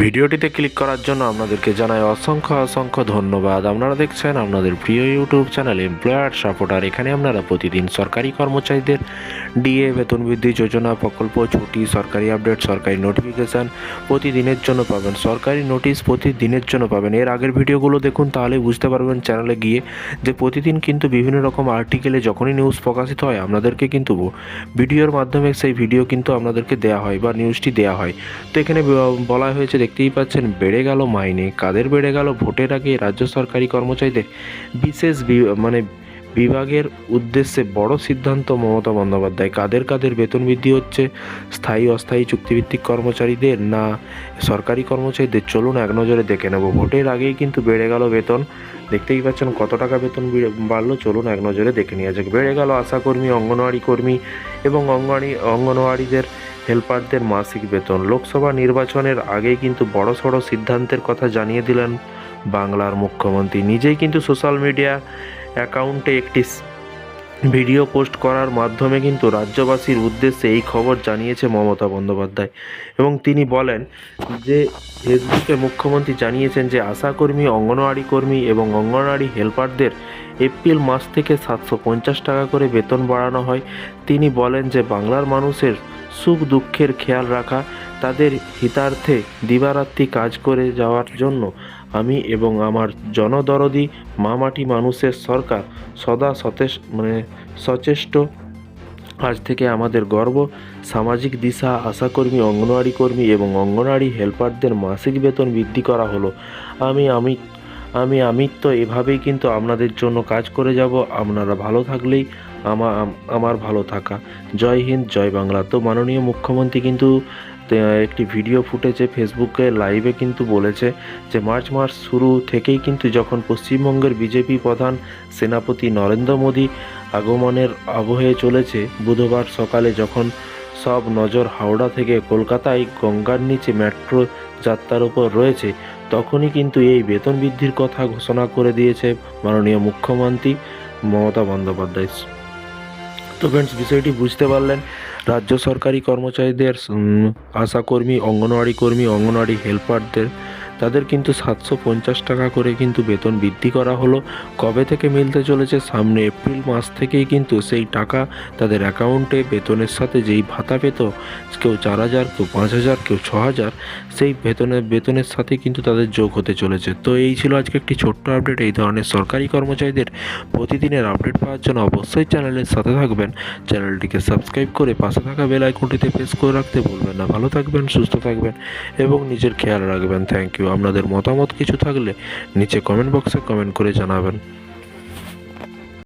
ভিডিওটিতে ক্লিক করার জন্য আপনাদেরকে জানাই অসংখ্য অসংখ্য ধন্যবাদ। আপনারা দেখছেন আপনাদের প্রিয় ইউটিউব চ্যানেল এমপ্লয়ার সাপোর্টার এখানে আপনারা প্রতিদিন সরকারি কর্মচারীদের ডিএ, বেতন বৃদ্ধি যোজনা, প্রকল্প, ছুটি, সরকারি আপডেট, সরকারি নোটিফিকেশান প্রতিদিনের জন্য পাবেন। সরকারি নোটিশ প্রতিদিনের জন্য পাবেন। এর আগের ভিডিওগুলো দেখুন, তাহলে বুঝতে পারবেন চ্যানেলে গিয়ে যে প্রতিদিন কিন্তু বিভিন্ন রকম আর্টিকেলে যখনই নিউজ প্রকাশিত হয়, আপনাদেরকে কিন্তু ভিডিওর মাধ্যমে সেই ভিডিও কিন্তু আপনাদেরকে দেওয়া হয় বা নিউজটি দেওয়া হয়। তো এখানে বলা হয়েছে দেখতেই পাচ্ছেন, বেড়ে গেল মাইনে। কাদের বেড়ে গেল? ভোটের আগে রাজ্য সরকারি কর্মচারীদের বিশেষ মানে বিভাগের উদ্দেশ্যে বড় সিদ্ধান্ত মমতা বন্দ্যোপাধ্যায়। কাদের কাদের বেতন বৃদ্ধি হচ্ছে? স্থায়ী, অস্থায়ী চুক্তিভিত্তিক কর্মচারীদের না সরকারি কর্মচারীদের? চলুন এক নজরে দেখে নেব। ভোটের আগেই কিন্তু বেড়ে গেল বেতন। দেখতেই পাচ্ছেন কত টাকা বেতন বেড়ে- বাড়লো। চলুন এক নজরে দেখে নেওয়া যাক। বেড়ে গেল আশাকর্মী, অঙ্গনওয়াড়ি কর্মী এবং অঙ্গনওয়াড়ি অঙ্গনওয়াড়িদের হেল্পারদের মাসিক বেতন। লোকসভা নির্বাচনের আগেই কিন্তু বড় সড় সিদ্ধান্তের কথা জানিয়ে দিলেন বাংলার মুখ্যমন্ত্রী। নিজেই কিন্তু সোশ্যাল মিডিয়া অ্যাকাউন্টে একটি ভিডিও পোস্ট করার মাধ্যমে কিন্তু রাজ্যবাসীর উদ্দেশ্যে এই খবর জানিয়েছে মমতা বন্দ্যোপাধ্যায়। এবং তিনি বলেন যে, ফেসবুকে মুখ্যমন্ত্রী জানিয়েছেন যে, আশাকর্মী, অঙ্গনওয়াড়ি কর্মী এবং অঙ্গনওয়াড়ি হেল্পারদের এপ্রিল মাস থেকে সাতশো পঞ্চাশ টাকা করে বেতন বাড়ানো হয়। তিনি বলেন যে, বাংলার মানুষের সুখ দুঃখের খেয়াল রাখা তাদের হিতার্থে দিবারাত্রি কাজ করে যাওয়ার জন্য আমি এবং আমার জনদরদি মামাটি মানুষের সরকার সদা সতেজ মানে সচেষ্ট। আজ থেকে আমাদের গর্ব। সামাজিক দিশা, আশাকর্মী, অঙ্গনওয়াড়ি কর্মী এবং অঙ্গনওয়াড়ি হেল্পারদের মাসিক বেতন বৃদ্ধি করা হলো। আমি আমি আমি আমিত্ব, এভাবেই কিন্তু আপনাদের জন্য কাজ করে যাব। আপনারা ভালো থাকলেই আমার আমার ভালো থাকা। জয় হিন্দ, জয় বাংলা। তো মাননীয় মুখ্যমন্ত্রী কিন্তু একটি ভিডিও ফুটেজে ফেসবুকে লাইভে কিন্তু বলেছে যে মার্চ মাস শুরু থেকেই কিন্তু যখন পশ্চিমবঙ্গের বিজেপি প্রধান সেনাপতি নরেন্দ্র মোদী আগমনের আবহে চলেছে, বুধবার সকালে যখন সব নজর হাওড়া থেকে কলকাতায় গঙ্গার নিচে মেট্রো যাত্রার উপর রয়েছে, তখনই কিন্তু এই বেতন বৃদ্ধির কথা ঘোষণা করে দিয়েছে মাননীয় মুখ্যমন্ত্রী মমতা বন্দ্যোপাধ্যায়। তো ফ্রেন্ডস বিষয়টি বুঝতে পারলেন। রাজ্য সরকারি কর্মচারীদের আশাকর্মী অঙ্গনওয়াড়ি কর্মী অঙ্গনওয়াড়ি হেল্পারদের তাদের কিন্তু সাতশো পঞ্চাশ টাকা করে কিন্তু বেতন বৃদ্ধি করা হলো। কবে থেকে মিলতে চলেছে সামনে এপ্রিল মাস থেকেই কিন্তু সেই টাকা তাদের অ্যাকাউন্টে বেতনের সাথে যেই ভাতা পেত, কেউ চার হাজার, কেউ পাঁচ হাজার, কেউ ছ হাজার, সেই বেতনের বেতনের সাথে কিন্তু তাদের যোগ হতে চলেছে। তো এই ছিল আজকে একটি ছোট্ট আপডেট এই ধরনের সরকারি কর্মচারীদের প্রতিদিনের আপডেট পাওয়ার জন্য অবশ্যই চ্যানেলের সাথে থাকবেন। চ্যানেলটিকে সাবস্ক্রাইব করে পাশে থাকা বেল আইকনটিতে প্রেস করে রাখতে ভুলবেন না। ভালো থাকবেন, সুস্থ থাকবেন এবং নিজের খেয়াল রাখবেন। থ্যাংক ইউ আপনাদের মতামত কিছু থাকলে নিচে কমেন্ট বক্সে কমেন্ট করে জানাবেন।